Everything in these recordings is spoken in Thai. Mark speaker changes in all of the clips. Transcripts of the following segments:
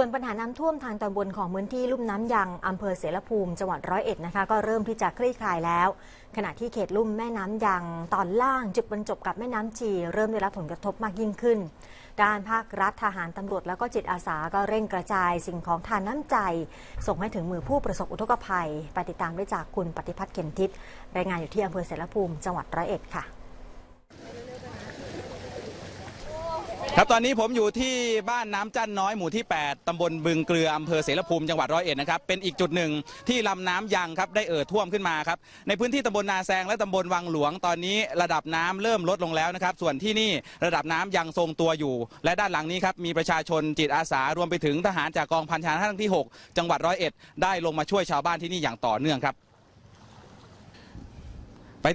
Speaker 1: ส่วนปัญหาน้ำท่วมทางตอนบนของพื้นที่ลุ่มน้ำยังอำเภอเสรภูมิจังหวัดร้อยเอ็ดนะคะก็เริ่มที่จะคลี่คลายแล้ว ขณะที่เขตลุ่มแม่น้ำยังตอนล่างจุดบรรจบกับแม่น้ำชี เริ่มได้รับผลกระทบมากยิ่งขึ้น ด้านภาครัฐทหารตำรวจแล้วก็จิตอาสาก็เร่งกระจายสิ่งของทานน้ำใจ ส่งให้ถึงมือผู้ประสบอุทกภัย ไปติดตามได้จากคุณปฏิพัฒน์เข็มทิศรายงานอยู่ที่อำเภอเสรภูมิจังหวัดร้อยเอ็ดค่ะ
Speaker 2: ครับตอนนี้ผมอยู่ที่บ้านน้ำจันน้อยหมู่ที่ 8ตำบลบึงเกลืออำเภอเสรภูมิจังหวัดร้อยเอ็ดนะครับเป็นอีกจุดหนึ่งที่ลำน้ำยังครับได้เอ่อท่วมขึ้นมาครับในพื้นที่ตำบลนาแซงและตำบลวังหลวงตอนนี้ระดับน้ำเริ่มลดลงแล้วนะครับส่วนที่นี่ระดับน้ำยังทรงตัวอยู่ และด้านหลังนี้ครับมีประชาชนจิตอาสารวมไปถึงทหารจากกองพันชาท่านที่ 6 จังหวัดร้อยเอ็ดได้ลงมาช่วยชาวบ้านที่นี่อย่างต่อเนื่องครับ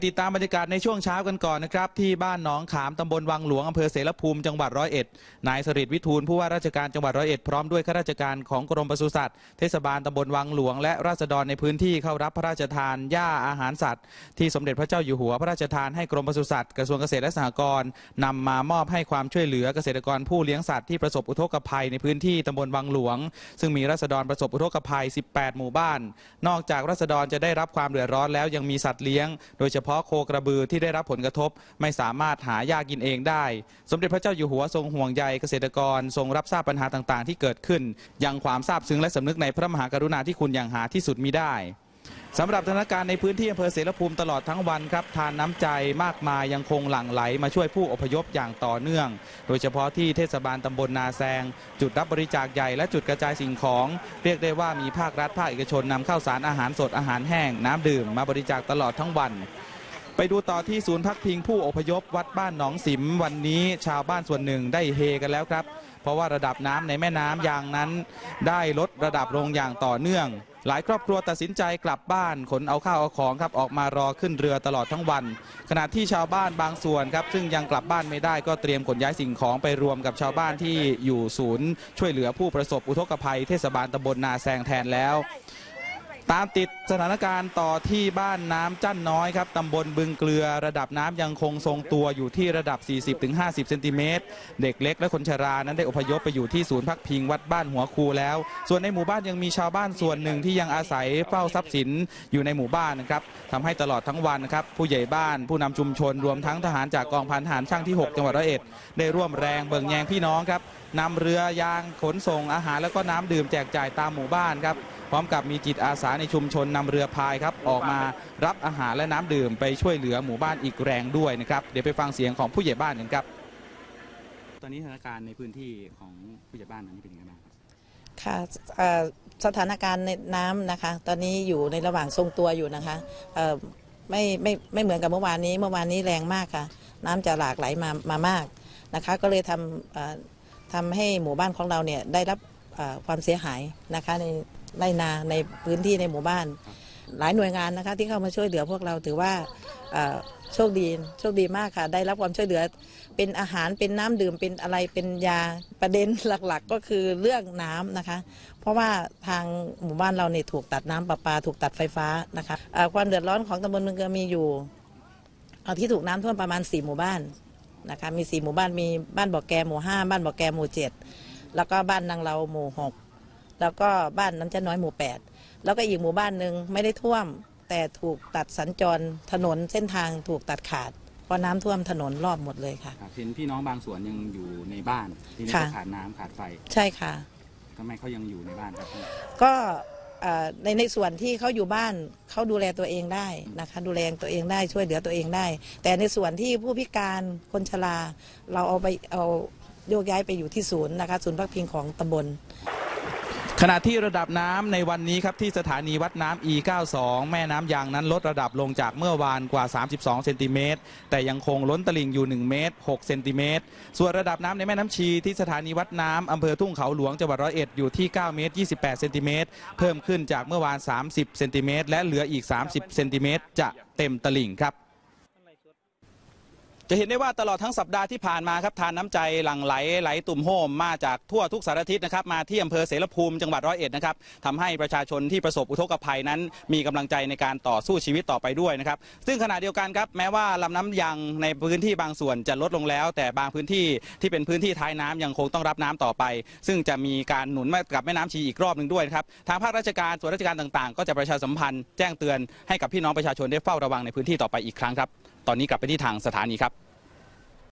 Speaker 2: ติดตามบรรยากาศในช่วงเช้ากันก่อนนะครับ ที่บ้านหนองขามตำบลวังหลวงอำเภอเสรภูมิจังหวัดร้อยเอ็ดนายสริตวิทูลผู้ว่าราชการจังหวัดร้อยเอ็ดพร้อมด้วยข้าราชการของกรมปศุสัตว์เทศบาลตำบลวังหลวง และราษฎรในพื้นที่เข้ารับพระราชทานหญ้าอาหารสัตว์ ที่สมเด็จพระเจ้าอยู่หัวพระราชทานให้กรมปศุสัตว์กระทรวงเกษตรและสหกรณ์นำมามอบให้ความช่วยเหลือเกษตรกรผู้เลี้ยงสัตว์ที่ประสบอุทกภัยในพื้นที่ตำบลวังหลวง ซึ่งมีราษฎรประสบอุทกภัย 18 หมู่บ้าน นอกจากราษฎรจะได้รับความเดือดร้อนแล้วยังมีสัตว์เลี้ยง โดยเฉพาะโคกระบือที่ได้รับผลกระทบ ไม่สามารถหาหญ้ากินเองได้ สมเด็จพระเจ้าอยู่หัวทรงห่วงใยเกษตรกรทรงรับทราบปัญหาต่างๆ ที่เกิดขึ้นยังความซาบซึ้งและสำนึกในพระมหากรุณาธิคุณอย่างหาที่สุดมิได้ สำหรับสถานการณ์ในพื้นที่อำเภอเสรภูมิตลอดทั้งวันครับทานน้ำใจมากมายยังคงหลั่งไหลมาช่วยผู้อพยพอย่างต่อเนื่อง โดยเฉพาะที่เทศบาลตำบลนาแซง จุดรับบริจาคใหญ่และจุดกระจายสิ่งของ เรียกได้ว่ามีภาครัฐภาคเอกชนนำข้าวสารอาหารสดอาหารแห้ง น้ำดื่มมาบริจาคตลอดทั้งวัน ไปดูต่อที่ศูนย์พักพิงผู้อพยพวัดบ้านหนองสิม วันนี้ชาวบ้านส่วนหนึ่งได้เฮกันแล้วครับ เพราะว่าระดับน้ำในแม่น้ำยางนั้น ได้ลดระดับลงอย่างต่อเนื่อง หลายครอบครัวตัดสินใจกลับบ้านขนเอาข้าวเอาของครับออกมารอขึ้นเรือตลอดทั้งวัน ขณะที่ชาวบ้านบางส่วนครับ ซึ่งยังกลับบ้านไม่ได้ก็เตรียมขนย้ายสิ่งของไปรวมกับชาวบ้านที่อยู่ศูนย์ ช่วยเหลือผู้ประสบอุทกภัยเทศบาลตำบลนาแซงแทนแล้ว ตามติดสถานการณ์ต่อที่บ้านน้ำจั่นน้อยครับตำบลบึงเกลือระดับน้ำยังคงทรงตัวอยู่ที่ระดับ 40-50 เซนติเมตร เด็กเล็กและคนชรานั้นได้อพยพไปอยู่ที่ศูนย์พักพิงวัดบ้านหัวคูแล้ว ส่วนในหมู่บ้านยังมีชาวบ้านส่วนหนึ่งที่ยังอาศัยเฝ้าทรัพย์สินอยู่ในหมู่บ้านนะครับทำให้ตลอดทั้งวันครับผู้ใหญ่บ้านผู้นำชุมชนรวมทั้งทหารจากกองพันทหารช่างที่ 6 จังหวัดร้อยเอ็ดได้ร่วมแรงเบิ่งแยงพี่น้องครับนำเรือยางขนส่งอาหารแล้วก็น้ำดื่มแจกจ่ายตามหมู่บ้านครับพร้อมกับมีจิตอาสาในชุมชนนำเรือพายครับออกมารับอาหารและน้ำดื่มไปช่วยเหลือหมู่บ้านอีกแรงด้วยนะครับเดี๋ยวไปฟังเสียงของผู้ใหญ่บ้านกันครับตอนนี้สถานการณ์ในพื้นที่ของผู้ใหญ่บ้านตอนนี้เป็นยังไงบ้างครับ
Speaker 3: ค่ะเอ่อสถานการณ์ในน้ำนะคะ ตอนนี้อยู่ในระหว่างทรงตัวอยู่นะคะเอ่อไม่ไม่ไม่เหมือนกับเมื่อวานนี้เมื่อวานนี้แรงมากค่ะ น้ำจะหลากไหลมามามากนะคะ ก็เลยทำเอ่อทำให้หมู่บ้านของเราเนี่ยได้รับเอ่อความเสียหายนะคะใน ไรนาในพื้นที่ในหมู่บ้าน หลายหน่วยงานนะคะ ที่เข้ามาช่วยเหลือพวกเราถือว่าเอ่อโชคดีโชคดีมากค่ะ ได้รับความช่วยเหลือ เป็นอาหารเป็นน้ำดื่มเป็นอะไรเป็นยาประเด็นหลักๆ ก็คือเรื่องน้ำนะคะ เพราะว่าทางหมู่บ้านเราเนี่ยถูกตัดน้ำประปา ถูกตัดไฟฟ้านะคะเอ่อความเดือดร้อนของตำบลเมืองเกลือมีอยู่เอ่อที่ถูกน้ำท่วมประมาณ 4 หมู่บ้านนะคะมี 4 หมู่บ้านมีบ้านบ่อแกหมู่ห้าบ้านบ่อแกหมู่เจ็ดแล้วก็บ้านนางเราหมู่หก แล้วก็บ้านน้ำจะน้อยหมู่แปดแล้วก็อีกหมู่บ้านหนึ่งไม่ได้ท่วม แต่ถูกตัดสัญจรถนนเส้นทางถูกตัดขาดเพราะน้ำท่วมถนนรอบหมดเลยค่ะ
Speaker 2: ครับเห็นพี่น้องบางส่วนยังอยู่ในบ้านทีนี้
Speaker 3: ค่ะ
Speaker 2: ก็ขาดน้ำขาดไฟ
Speaker 3: ใช่ค่ะ
Speaker 2: ทำไมเขายังอยู่ในบ้านครับ
Speaker 3: ก็เอ่อในในส่วนที่เขาอยู่บ้านเขาดูแลตัวเองได้นะคะ ดูแลตัวเองได้ช่วยเหลือตัวเองได้ แต่ในส่วนที่ผู้พิการคนชราเราเอาไปเอาโยกย้ายไปอยู่ที่ศูนย์นะคะ ศูนย์พักพิงของตำบล
Speaker 2: ขณะที่ระดับน้ำในวันนี้ครับที่สถานีวัดน้ำ E92 แม่น้ำยางนั้นลดระดับลงจากเมื่อวานกว่า 32 เซนติเมตร แต่ยังคงล้นตลิ่งอยู่ 1 เมตร 6 เซนติเมตร ส่วนระดับน้ำในแม่น้ำชีที่สถานีวัดน้ำอำเภอทุ่งเขาหลวงจังหวัดร้อยเอ็ดอยู่ที่ 9 เมตร 28 เซนติเมตร เพิ่มขึ้นจากเมื่อวาน 30 เซนติเมตร และเหลืออีก 30 เซนติเมตรจะเต็มตลิ่งครับ จะเห็นได้ว่าตลอดทั้งสัปดาห์ที่ผ่านมาครับทานน้ำใจหลั่งไหลไหลตุ่มโฮมมาจากทั่วทุกสารทิศนะครับมาที่อำเภอเสรภูมิจังหวัดร้อยเอ็ดนะครับทำให้ประชาชนที่ประสบอุทกภัยนั้น มีกำลังใจในการต่อสู้ชีวิตต่อไปด้วยนะครับซึ่งขณะเดียวกันครับแม้ว่าลำน้ำยังในพื้นที่บางส่วนจะลดลงแล้ว แต่บางพื้นที่ที่เป็นพื้นที่ท้ายน้ำยังคงต้องรับน้ำต่อไป ซึ่งจะมีการหนุนมากับแม่น้ำชีอีกรอบหนึ่งด้วยครับทางภาคราชการส่วนราชการต่างๆ ก็จะประชาสัมพันธ์แจ้งเตือนให้กับพี่น้องประชาชนได้เฝ้าระวังในพื้นที่ต่อไปอีกครั้งครับ ตอนนี้กลับไปที่ทางสถานีครับ